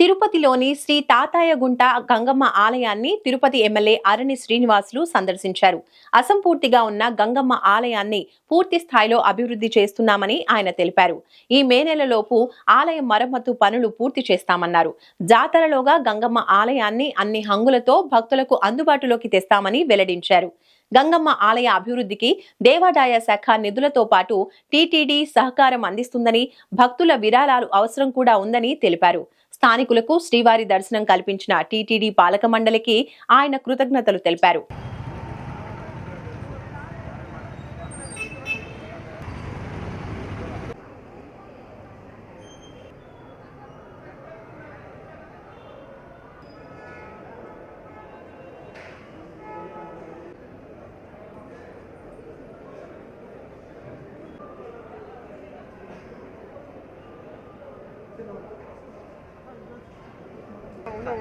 తిరుపతిలోని శ్రీ తాతాయగుంట గంగమ్మ ఆలయాన్ని తిరుపతి ఎమ్మెల్యే అరణి శ్రీనివాసులు సందర్శించారు. అసంపూర్తిగా ఉన్న గంగమ్మ ఆలయాన్ని పూర్తి స్థాయిలో అభివృద్ధి చేస్తున్నామని ఆయన తెలిపారు. ఈ మే నెలలోపు ఆలయ మరమ్మతు పనులు పూర్తి చేస్తామన్నారు. జాతరలోగా గంగమ్మ ఆలయాన్ని అన్ని హంగులతో భక్తులకు అందుబాటులోకి తెస్తామని వెల్లడించారు. గంగమ్మ ఆలయ అభివృద్ధికి దేవాదాయ శాఖ నిధులతో పాటు టీటీడీ సహకారం అందిస్తుందని భక్తుల విరాళాలు అవసరం కూడా ఉందని తెలిపారు. స్థానికులకు శ్రీవారి దర్శనం కల్పించిన టీటీడీ పాలక మండలికి ఆయన కృతజ్ఞతలు తెలిపారు.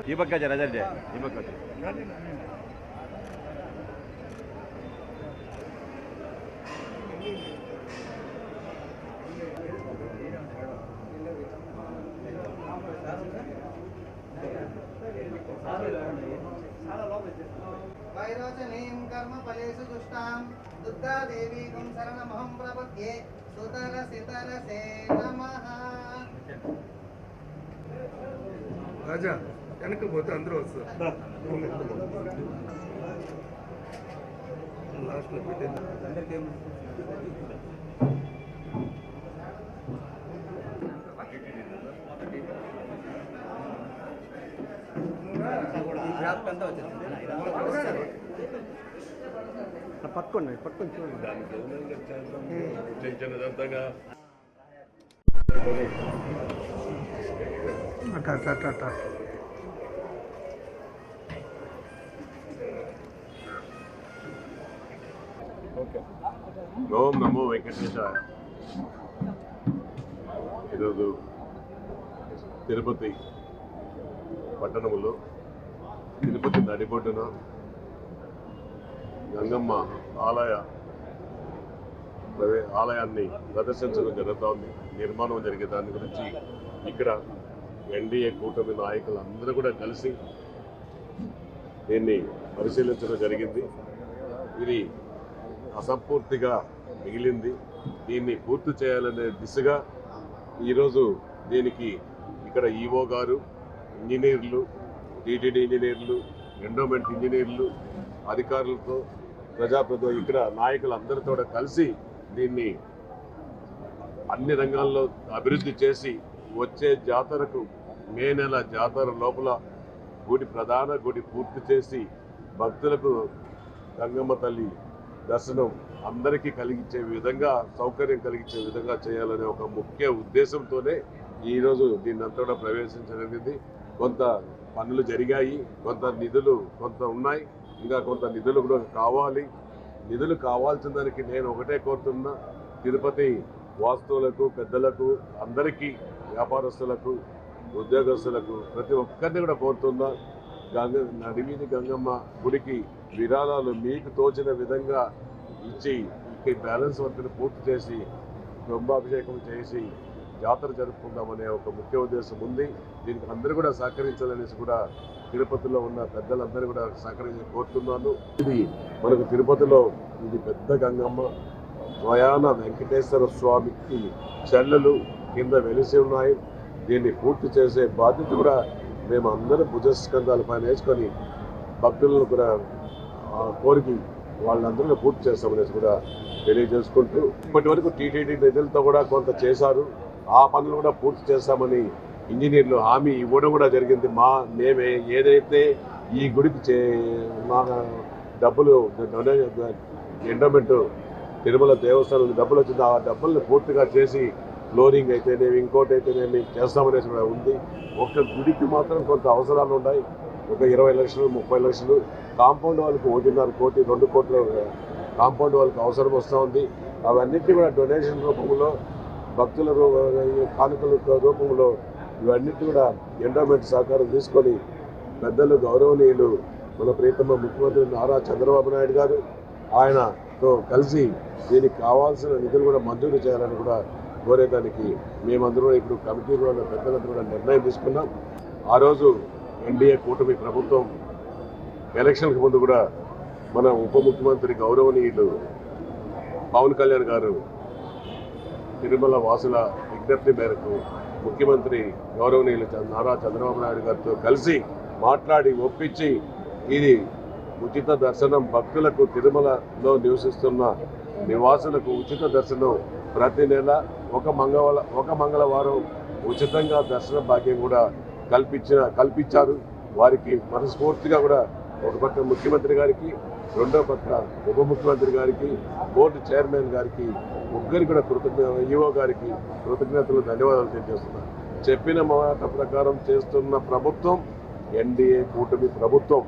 ಈ ಬಗ್ಗೆ ಜರ ಜಲ್ದಿ ಈ ಬಗ್ಗೆ वैरोचनीं राजा వెనక్కి పోతే అందరూ వస్తారు. లాస్ట్లో పెట్టింది. పట్టుకోండి పట్టుకొని చూడండి. అట్ట అట్ట అట్ట అట్ట. ఓం నమో వెంకటేశాయ ఈరోజు తిరుపతి పట్టణంలో తిరుపతి నడిబొడ్డున గంగమ్మ ఆలయ ఆలయాన్ని ప్రదర్శించడం జరుగుతుంది. నిర్మాణం జరిగే దాని గురించి ఇక్కడ ఎన్డీఏ కూటమి నాయకులు అందరూ కూడా కలిసి దీన్ని పరిశీలించడం జరిగింది. ఇది అసంపూర్తిగా మిగిలింది. దీన్ని పూర్తి చేయాలనే దిశగా ఈరోజు దీనికి ఇక్కడ ఈఓ గారు ఇంజనీర్లు టీటీడీ ఇంజనీర్లు ఎండోమెంట్ ఇంజనీర్లు అధికారులతో ప్రజాప్రతినిధులు ఇక్కడ నాయకులందరితో కలిసి దీన్ని అన్ని రంగాల్లో అభివృద్ధి చేసి వచ్చే జాతరకు మే నెల జాతర లోపల గుడి ప్రధాన గుడి పూర్తి చేసి భక్తులకు గంగమ్మ తల్లి దర్శనం అందరికీ కలిగించే విధంగా సౌకర్యం కలిగించే విధంగా చేయాలనే ఒక ముఖ్య ఉద్దేశంతోనే ఈరోజు దీన్ని అంతా కూడా ప్రవేశించగలిగింది కొంత పనులు జరిగాయి కొంత నిధులు కొంత ఉన్నాయి. ఇంకా కొంత నిధులు కూడా కావాలి. నిధులు కావాల్సిన దానికి నేను ఒకటే కోరుతున్నా. తిరుపతి వాస్తువులకు పెద్దలకు అందరికీ వ్యాపారస్తులకు ఉద్యోగస్తులకు ప్రతి ఒక్కరిని కూడా కోరుతున్నా. గంగ నడివీధి గంగమ్మ గుడికి విరాళాలు మీకు తోచిన విధంగా ఇచ్చి ఈ బ్యాలెన్స్ వర్క్ని పూర్తి చేసి కుంభాభిషేకం చేసి జాతర జరుపుకుందామనే ఒక ముఖ్య ఉద్దేశం ఉంది. దీనికి అందరూ కూడా సహకరించాలనేసి కూడా తిరుపతిలో ఉన్న పెద్దలందరూ కూడా సహకరించి కోరుతున్నాను. ఇది మనకు తిరుపతిలో ఇది పెద్ద గంగమ్మ స్వయాన వెంకటేశ్వర స్వామికి చెల్లెలు కింద వెలిసి ఉన్నాయి. దీన్ని పూర్తి చేసే బాధ్యత కూడా మేము అందరం భుజస్కంధాల పైన వేసుకొని భక్తులను కూడా కోరికి వాళ్ళందరినీ పూర్తి చేస్తామనేసి కూడా తెలియజేసుకుంటూ ఇప్పటి వరకు టీటీడీ నిధులతో కూడా కొంత చేశారు. ఆ పనులు కూడా పూర్తి చేస్తామని ఇంజనీర్లు హామీ ఇవ్వడం కూడా జరిగింది. మా మేమే ఏదైతే ఈ గుడికి చే మా డబ్బులు ఎండోమెంట్ తిరుమల దేవస్థానం డబ్బులు వచ్చింది ఆ డబ్బుల్ని పూర్తిగా చేసి ఫ్లోరింగ్ అయితేనేమి ఇంకోటి అయితేనేమి చేస్తామనేసి కూడా ఉంది. ఒక గుడికి మాత్రం కొంత అవసరాలు ఉన్నాయి. ఒక ఇరవై లక్షలు ముప్పై లక్షలు. కాంపౌండ్ వాళ్ళకి ఒకటిన్నర కోటి రెండు కోట్ల కాంపౌండ్ వాళ్ళకి అవసరం వస్తూ ఉంది. అవన్నిటిని కూడా డొనేషన్ రూపంలో భక్తుల రూ- కానుకల రూపంలో ఇవన్నిటి కూడా ఎండోమెంట్ సహకారం తీసుకొని పెద్దలు గౌరవనీయులు మన ప్రీతమ ముఖ్యమంత్రి నారా చంద్రబాబు నాయుడు గారు ఆయనతో కలిసి దీనికి కావాల్సిన నిధులు కూడా మంజూరు చేయాలని కూడా కోరేదానికి మేమందరూ ఇప్పుడు కమిటీ ఉన్న పెద్దలందరూ కూడా నిర్ణయం తీసుకున్నాం. ఆ రోజు ఎన్డీఏ కూటమి ప్రభుత్వం ఎలక్షన్కి ముందు కూడా మన ఉప ముఖ్యమంత్రి గౌరవనీయులు పవన్ కళ్యాణ్ గారు తిరుమల వాసుల విజ్ఞప్తి మేరకు ముఖ్యమంత్రి గౌరవనీయులు చంద్ర- నారా చంద్రబాబు నాయుడు గారితో కలిసి మాట్లాడి ఒప్పించి ఇది ఉచిత దర్శనం భక్తులకు తిరుమలలో నివసిస్తున్న నివాసులకు ఉచిత దర్శనం ప్రతి నెల ఒక మంగళ ఒక మంగళవారం ఉచితంగా దర్శన భాగ్యం కూడా కల్పించిన కల్పించారు. వారికి మనస్ఫూర్తిగా కూడా ఒక పక్క ముఖ్యమంత్రి గారికి రెండో పక్క ఉప ముఖ్యమంత్రి గారికి బోర్డు చైర్మన్ గారికి ముగ్గురికి కూడా కృతజ్ఞ ఈఓ గారికి కృతజ్ఞతలు ధన్యవాదాలు తెలియజేస్తున్నాను చెప్పిన మాట ప్రకారం చేస్తున్న ప్రభుత్వం ఎన్డీఏ కూటమి ప్రభుత్వం